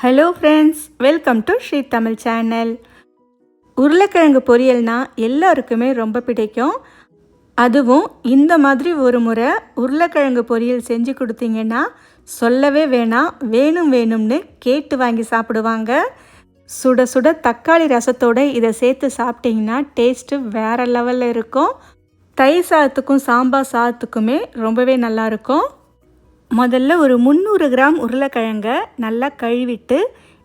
Hello friends welcome to Sri Tamil channel உருளைக்கிழங்கு பொரியல்னால் எல்லாருக்குமே ரொம்ப பிடிக்கும். அதுவும் இந்த மாதிரி ஒரு முறை உருளைக்கிழங்கு பொரியல் செஞ்சு கொடுத்தீங்கன்னா சொல்லவே வேணாம். வேணும் வேணும்னு கேட்டு வாங்கி சாப்பிடுவாங்க. சுட சுட தக்காளி ரசத்தோடு இதை சேர்த்து சாப்பிட்டிங்கன்னா டேஸ்ட்டு வேறு லெவலில் இருக்கும். தயிர் சாதத்துக்கும் சாம்பார் சாதத்துக்குமே ரொம்பவே நல்லாயிருக்கும் முதல்ல ஒரு முந்நூறு கிராம் உருளைக்கிழங்க நல்லா கழுவிட்டு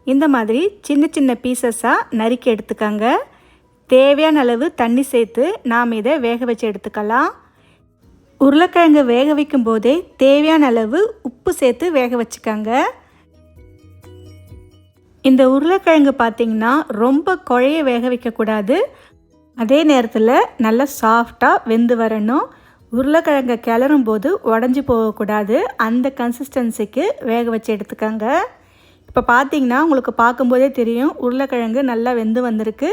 இந்த மாதிரி சின்ன சின்ன பீசஸாக நறுக்கி எடுத்துக்கங்க. தேவையான அளவு தண்ணி சேர்த்து நாம் இதை வேக வச்சு எடுத்துக்கலாம். உருளைக்கிழங்கு வேக வைக்கும் போதே தேவையான அளவு உப்பு சேர்த்து வேக வச்சுக்கோங்க. இந்த உருளைக்கிழங்கு பார்த்திங்கன்னா ரொம்ப குழைய வேக வைக்கக்கூடாது. அதே நேரத்தில் நல்லா சாஃப்டாக வெந்து வரணும். உருளைக்கிழங்கை கிளறும் போது உடஞ்சி போகக்கூடாது. அந்த கன்சிஸ்டன்சிக்கு வேக வச்சு எடுத்துக்கோங்க. இப்போ பார்த்தீங்கன்னா உங்களுக்கு பார்க்கும்போதே தெரியும் உருளைக்கிழங்கு நல்லா வெந்து வந்திருக்கு.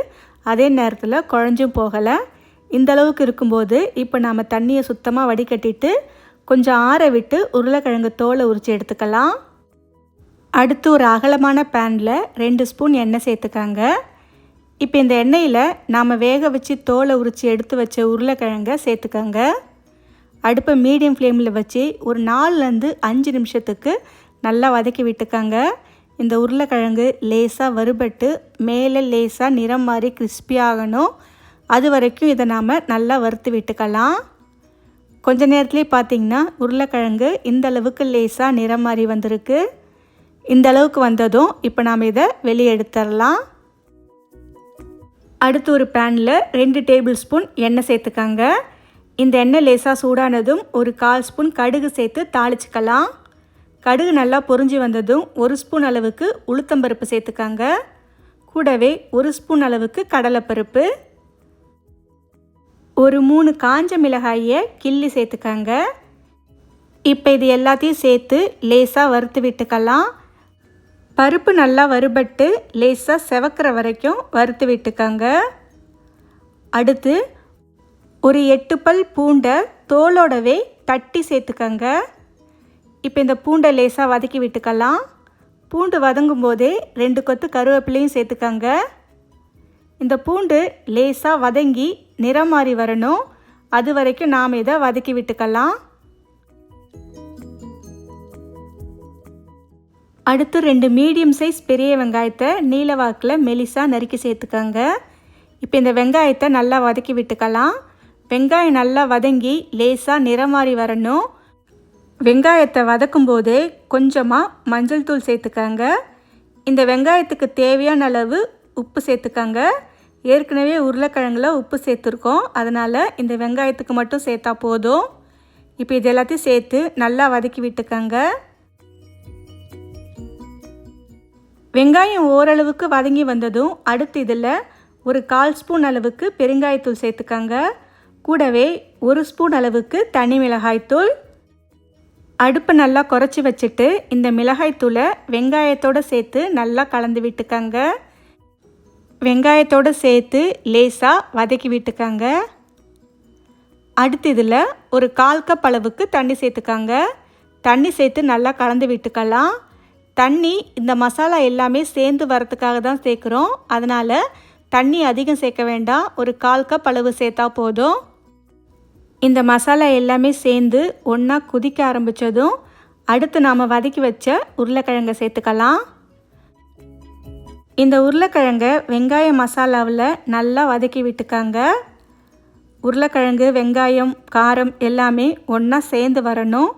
அதே நேரத்தில் குழஞ்சும் போகலை. இந்த அளவுக்கு இருக்கும்போது இப்போ நாம் தண்ணியை சுத்தமாக வடிகட்டிட்டு கொஞ்சம் ஆற விட்டு உருளைக்கிழங்கு தோலை உரித்து எடுத்துக்கலாம். அடுத்து ஒரு அகலமான பேனில் ரெண்டு ஸ்பூன் எண்ணெய் சேர்த்துக்காங்க. இப்போ இந்த எண்ணெயில் நாம் வேக வச்சு தோலை உரித்து எடுத்து வச்ச உருளைக்கிழங்க சேர்த்துக்கங்க. அடுப்பை மீடியம் ஃப்ளேமில் வச்சு ஒரு நாலுலேருந்து அஞ்சு நிமிஷத்துக்கு நல்லா வதக்கி விட்டுக்கங்க. இந்த உருளைக்கிழங்கு லேசாக வறுபட்டு மேலே லேசாக நிறம் மாதிரி கிறிஸ்பி ஆகணும். அது வரைக்கும் இதை நாம் நல்லா வறுத்து விட்டுக்கலாம். கொஞ்ச நேரத்துலேயே பார்த்தீங்கன்னா உருளைக்கிழங்கு இந்த அளவுக்கு லேசாக நிறம் மாதிரி வந்திருக்கு. இந்த அளவுக்கு வந்ததும் இப்போ நாம் இதை வெளியே எடுத்துடலாம். அடுத்து ஒரு பேனில் ரெண்டு டேபிள் ஸ்பூன் எண்ணெய் சேர்த்துக்கங்க. இந்த எண்ணெய் லேசாக சூடானதும் ஒரு கால் ஸ்பூன் கடுகு சேர்த்து தாளிச்சுக்கலாம். கடுகு நல்லா பொறிஞ்சி வந்ததும் ஒரு ஸ்பூன் அளவுக்கு உளுத்தம்பருப்பு சேர்த்துக்காங்க. கூடவே ஒரு ஸ்பூன் அளவுக்கு கடலைப்பருப்பு. ஒரு மூணு காஞ்ச மிளகாயை கிள்ளி சேர்த்துக்கோங்க. இப்போ இது எல்லாத்தையும் சேர்த்து லேசாக வறுத்து விட்டுக்கலாம். பருப்பு நல்லா வறுபட்டு லேசாக செவக்கிற வரைக்கும் வறுத்து விட்டுக்கங்க. அடுத்து ஒரு எட்டு பல் பூண்டை தோலோடவே தட்டி சேர்த்துக்கங்க. இப்போ இந்த பூண்டை லேசாக வதக்கி விட்டுக்கலாம். பூண்டு வதங்கும் போதே ரெண்டு கொத்து கருவேப்பிலையும் சேர்த்துக்கங்க. இந்த பூண்டு லேசாக வதங்கி நிறம் மாறி வரணும். அது வரைக்கும் நாம் இதை வதக்கி விட்டுக்கலாம். அடுத்து ரெண்டு மீடியம் சைஸ் பெரிய வெங்காயத்தை நீல வாக்கில் மெலிசாக நறுக்கி சேர்த்துக்கங்க. இப்போ இந்த வெங்காயத்தை நல்லா வதக்கி விட்டுக்கலாம். வெங்காயம் நல்லா வதங்கி லேசாக நிறம் மாறி வரணும். வெங்காயத்தை வதக்கும் போதே கொஞ்சமாக மஞ்சள் தூள் சேர்த்துக்காங்க. இந்த வெங்காயத்துக்கு தேவையான அளவு உப்பு சேர்த்துக்காங்க. ஏற்கனவே உருளைக்கிழங்குல உப்பு சேர்த்துருக்கோம். அதனால் இந்த வெங்காயத்துக்கு மட்டும் சேர்த்தா போதும். இப்போ இது எல்லாத்தையும் சேர்த்து நல்லா வதக்கி விட்டுக்கங்க. வெங்காயம் ஓரளவுக்கு வதங்கி வந்ததும் அடுத்து இதில் ஒரு கால் ஸ்பூன் அளவுக்கு பெருங்காயத்தூள் சேர்த்துக்கங்க. கூடவே ஒரு ஸ்பூன் அளவுக்கு தனி மிளகாய்த்தூள் அடுப்பு நல்லா குறைச்சி வச்சுட்டு இந்த மிளகாய்த்தூளை வெங்காயத்தோடு சேர்த்து நல்லா கலந்து விட்டுக்கங்க. வெங்காயத்தோடு சேர்த்து லேசாக வதக்கி விட்டுக்கங்க. அடுத்து இதில் ஒரு கால் கப் அளவுக்கு தண்ணி சேர்த்துக்கங்க. தண்ணி சேர்த்து நல்லா கலந்து விட்டுக்கலாம். தண்ணி இந்த மசாலா எல்லாமே சேர்ந்து வரத்துக்காக தான் சேர்க்குறோம். அதனால் தண்ணி அதிகம் சேர்க்க வேண்டாம். ஒரு கால் கப் அளவு சேர்த்தா போதும். இந்த மசாலா எல்லாமே சேர்ந்து ஒன்றா குதிக்க ஆரம்பித்ததும் அடுத்து நாம் வதக்கி வச்ச உருளைக்கிழங்கை சேர்த்துக்கலாம். இந்த உருளைக்கிழங்கை வெங்காய மசாலாவில் நல்லா வதக்கி விட்டுக்காங்க. உருளைக்கிழங்கு வெங்காயம் காரம் எல்லாமே ஒன்றா சேர்ந்து வரணும்.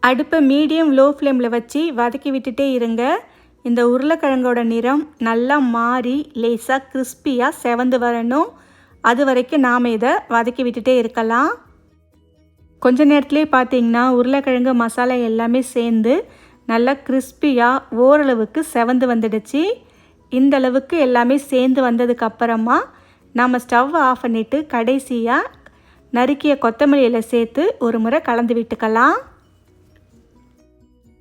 அடுப்பை மீடியம் லோ ஃப்ளேமில் வச்சு வதக்கி விட்டுட்டே இருங்க. இந்த உருளைக்கிழங்கோட நிறம் நல்லா மாறி லேசாக கிறிஸ்பியாக செவந்து வரணும். அது வரைக்கும் நாம் இதை வதக்கி விட்டுட்டே இருக்கலாம். கொஞ்ச நேரத்துலேயே பார்த்தீங்கன்னா உருளைக்கிழங்கு மசாலா எல்லாமே சேர்ந்து நல்லா கிறிஸ்பியாக ஓரளவுக்கு செவந்து வந்துடுச்சு. இந்த அளவுக்கு எல்லாமே சேர்ந்து வந்ததுக்கு அப்புறமா நாம் ஸ்டவ் ஆஃப் பண்ணிவிட்டு கடைசியாக நறுக்கிய கொத்தமல்லியில் சேர்த்து ஒரு முறை கலந்து விட்டுக்கலாம்.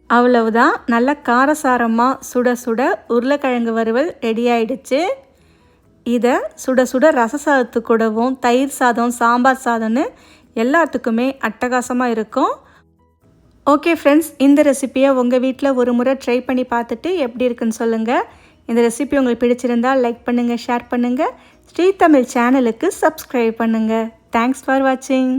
அவ்வளவுதான். நல்ல காரசாரமாக சுட சுட உருளைக்கிழங்கு வறுவல் ரெடி ஆயிடுச்சு. இதை சுட சுட ரச சாதத்து கூடவும் தயிர் சாதம் சாம்பார் சாதம்னு எல்லாத்துக்குமே அட்டகாசமாக இருக்கும். ஓகே ஃப்ரெண்ட்ஸ் இந்த ரெசிப்பியை உங்கள் வீட்டில் ஒரு முறை ட்ரை பண்ணி பார்த்துட்டு எப்படி இருக்குன்னு சொல்லுங்கள் இந்த ரெசிபி உங்களுக்கு பிடிச்சிருந்தால் லைக் பண்ணுங்கள் ஷேர் பண்ணுங்கள் ஸ்ரீ தமிழ் சேனலுக்கு சப்ஸ்கிரைப் பண்ணுங்கள் தேங்க்ஸ் ஃபார் வாட்சிங்